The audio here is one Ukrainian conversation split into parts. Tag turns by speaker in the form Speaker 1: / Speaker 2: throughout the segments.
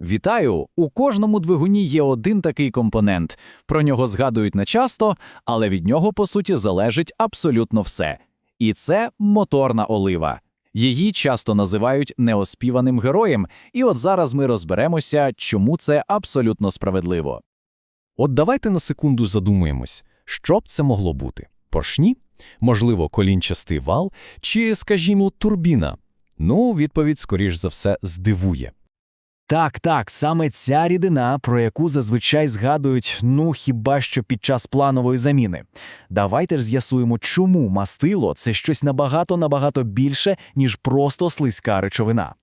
Speaker 1: Вітаю! У кожному двигуні є один такий компонент. Про нього згадують нечасто, але від нього, по суті, залежить абсолютно все. І це моторна олива. Її часто називають неоспіваним героєм, і от зараз ми розберемося, чому це абсолютно справедливо.
Speaker 2: От давайте на секунду задумаємось, що б це могло бути? Поршні? Можливо, колінчастий вал? Чи, скажімо, турбіна? Ну, відповідь, скоріш за все, здивує.
Speaker 3: Так, так, саме ця рідина, про яку зазвичай згадують, ну хіба що під час планової заміни. Давайте ж з'ясуємо, чому мастило це щось набагато-набагато більше, ніж просто слизька речовина.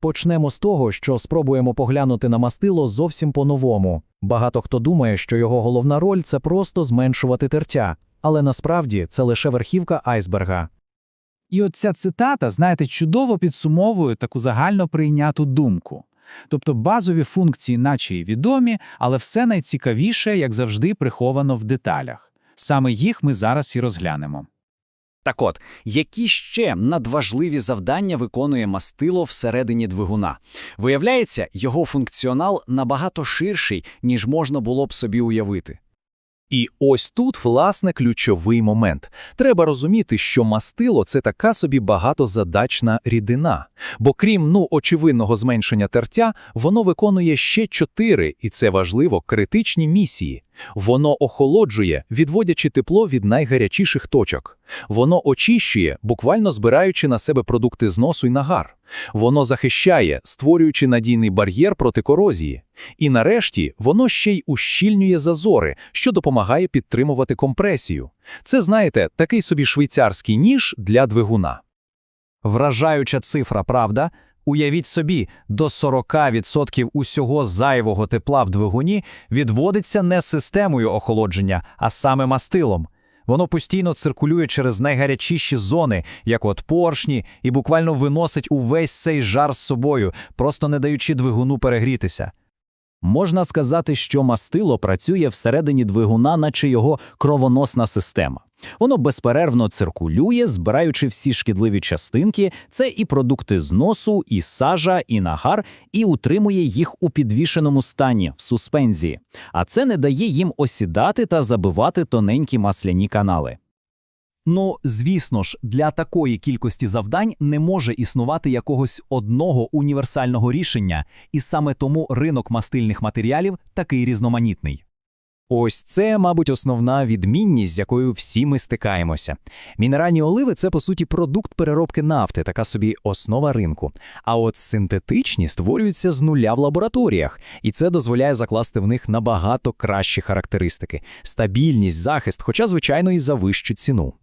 Speaker 4: Почнемо з того, що спробуємо поглянути на мастило зовсім по-новому. Багато хто думає, що його головна роль це просто зменшувати тертя, але насправді це лише верхівка айсберга.
Speaker 5: І от ця цитата, знаєте, чудово підсумовує таку загально прийняту думку. Тобто базові функції наче й відомі, але все найцікавіше, як завжди, приховано в деталях. Саме їх ми зараз і розглянемо.
Speaker 1: Так от, які ще надважливі завдання виконує мастило всередині двигуна? Виявляється, його функціонал набагато ширший, ніж можна було б собі уявити.
Speaker 2: І ось тут, власне, ключовий момент. Треба розуміти, що мастило – це така собі багатозадачна рідина. Бо крім, ну, очевидного зменшення тертя, воно виконує ще чотири, і це важливо, критичні місії. Воно охолоджує, відводячи тепло від найгарячіших точок. Воно очищує, буквально збираючи на себе продукти зносу й нагар. Воно захищає, створюючи надійний бар'єр проти корозії. І нарешті воно ще й ущільнює зазори, що допомагає підтримувати компресію. Це, знаєте, такий собі швейцарський ніж для двигуна.
Speaker 3: Вражаюча цифра, правда? Уявіть собі, до 40% усього зайвого тепла в двигуні відводиться не системою охолодження, а саме мастилом. Воно постійно циркулює через найгарячіші зони, як от поршні, і буквально виносить увесь цей жар з собою, просто не даючи двигуну перегрітися.
Speaker 1: Можна сказати, що мастило працює всередині двигуна, наче його кровоносна система. Воно безперервно циркулює, збираючи всі шкідливі частинки, це і продукти зносу, і сажа, і нагар, і утримує їх у підвішеному стані, в суспензії. А це не дає їм осідати та забивати тоненькі масляні канали.
Speaker 3: Ну, звісно ж, для такої кількості завдань не може існувати якогось одного універсального рішення, і саме тому ринок мастильних матеріалів такий різноманітний.
Speaker 1: Ось це, мабуть, основна відмінність, з якою всі ми стикаємося. Мінеральні оливи це, по суті, продукт переробки нафти, така собі основа ринку. А от синтетичні створюються з нуля в лабораторіях, і це дозволяє закласти в них набагато кращі характеристики: стабільність, захист, хоча, звичайно, і за вищу ціну.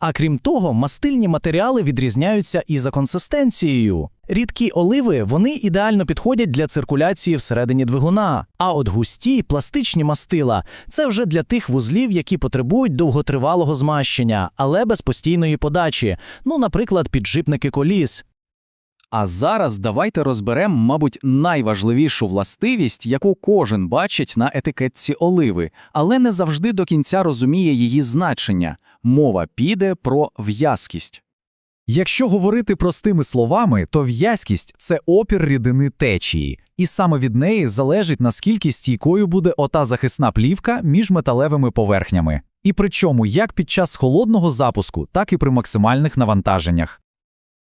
Speaker 3: А крім того, мастильні матеріали відрізняються і за консистенцією. Рідкі оливи вони ідеально підходять для циркуляції всередині двигуна. А от густі пластичні мастила це вже для тих вузлів, які потребують довготривалого змащення, але без постійної подачі. Ну, наприклад, підшипники коліс.
Speaker 1: А зараз давайте розберемо, мабуть, найважливішу властивість, яку кожен бачить на етикетці оливи, але не завжди до кінця розуміє її значення. Мова піде про в'язкість.
Speaker 4: Якщо говорити простими словами, то в'язкість це опір рідини течії, і саме від неї залежить наскільки стійкою буде ота захисна плівка між металевими поверхнями. І причому як під час холодного запуску, так і при максимальних навантаженнях.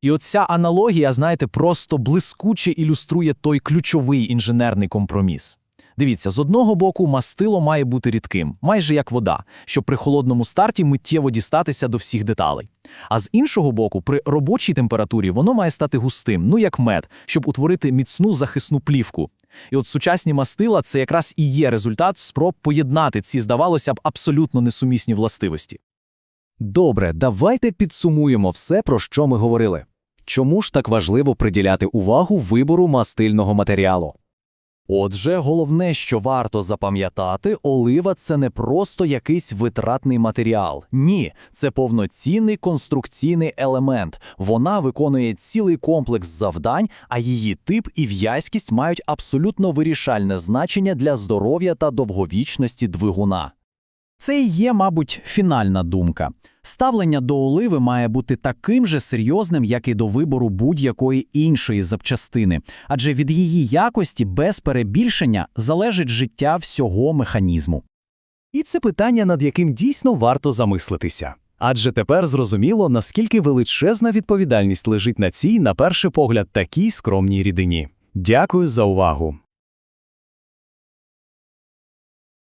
Speaker 3: І оця аналогія, знаєте, просто блискуче ілюструє той ключовий інженерний компроміс. Дивіться, з одного боку, мастило має бути рідким, майже як вода, щоб при холодному старті миттєво дістатися до всіх деталей. А з іншого боку, при робочій температурі воно має стати густим, ну як мед, щоб утворити міцну захисну плівку. І от сучасні мастила це якраз і є результат спроб поєднати ці, здавалося б, абсолютно несумісні властивості.
Speaker 1: Добре, давайте підсумуємо все, про що ми говорили. Чому ж так важливо приділяти увагу вибору мастильного матеріалу? Отже, головне, що варто запам'ятати, олива це не просто якийсь витратний матеріал. Ні, це повноцінний конструкційний елемент. Вона виконує цілий комплекс завдань, а її тип і в'язкість мають абсолютно вирішальне значення для здоров'я та довговічності двигуна.
Speaker 4: Це і є, мабуть, фінальна думка. Ставлення до оливи має бути таким же серйозним, як і до вибору будь-якої іншої запчастини, адже від її якості без перебільшення залежить життя всього механізму.
Speaker 1: І це питання, над яким дійсно варто замислитися. Адже тепер зрозуміло, наскільки величезна відповідальність лежить на цій, на перший погляд, такій скромній рідині. Дякую за увагу.